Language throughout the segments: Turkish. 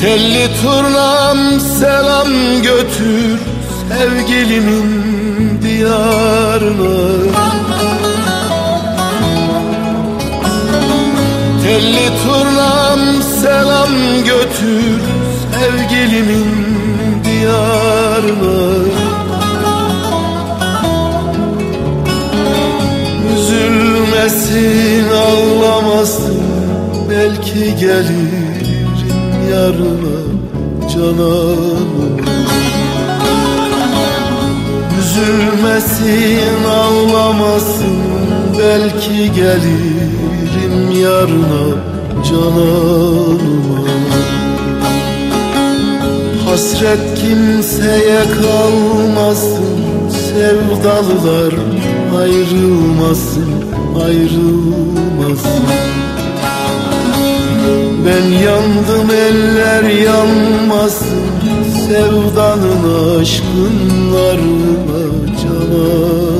Telli turnam selam götür sevgilimin diyarına. Telli turnam selam götür sevgilimin diyarına. Üzülmesin ağlamasın belki gelirim yarına cananım Üzülmesin ağlamasın belki gelirim yarına cananıma Hasret kimseye kalmasın Sevdalılar ayrılmasın Ayrılmasın Ben yandım eller yanmasın Sevdanın aşkınlarına canıma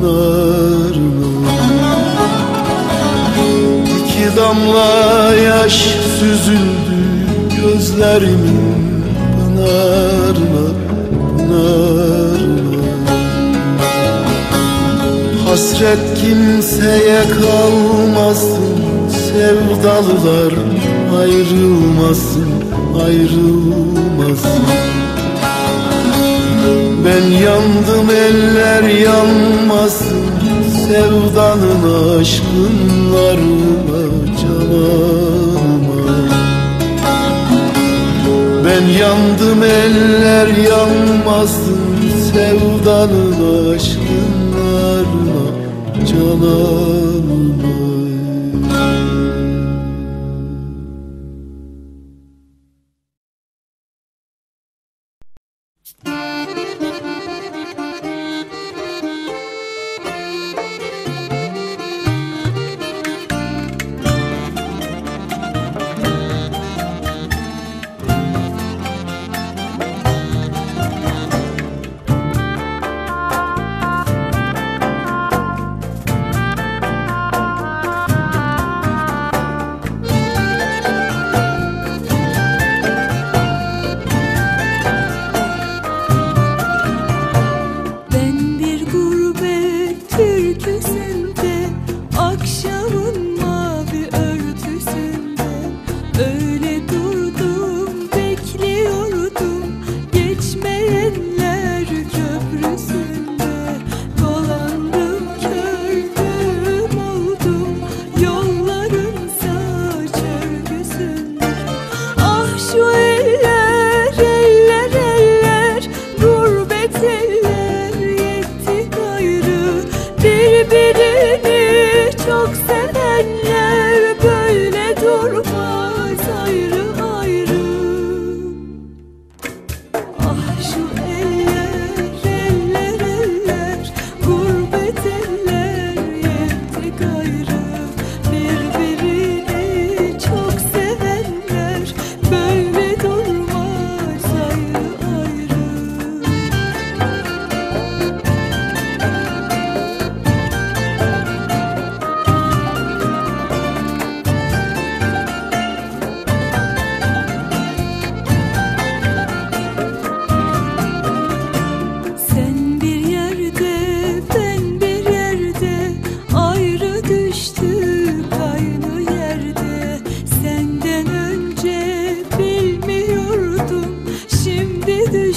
pınarına İki damla yaş süzüldü gözlerimin pınarına, pınarına Hasret kimseye kalmasın Sevdalılar ayrılmasın, ayrılmasın ben yandım eller yanmasın Sevdanın aşkın varına canıma Ben yandım eller yanmasın Sevdanın aşkın varına canıma bir gün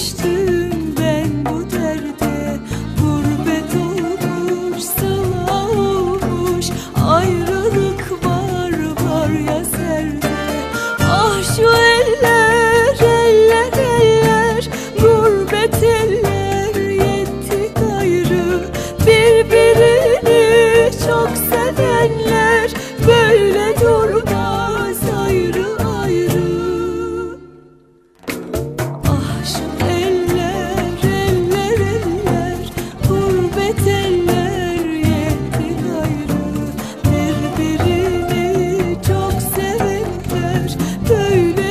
düştü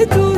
tout.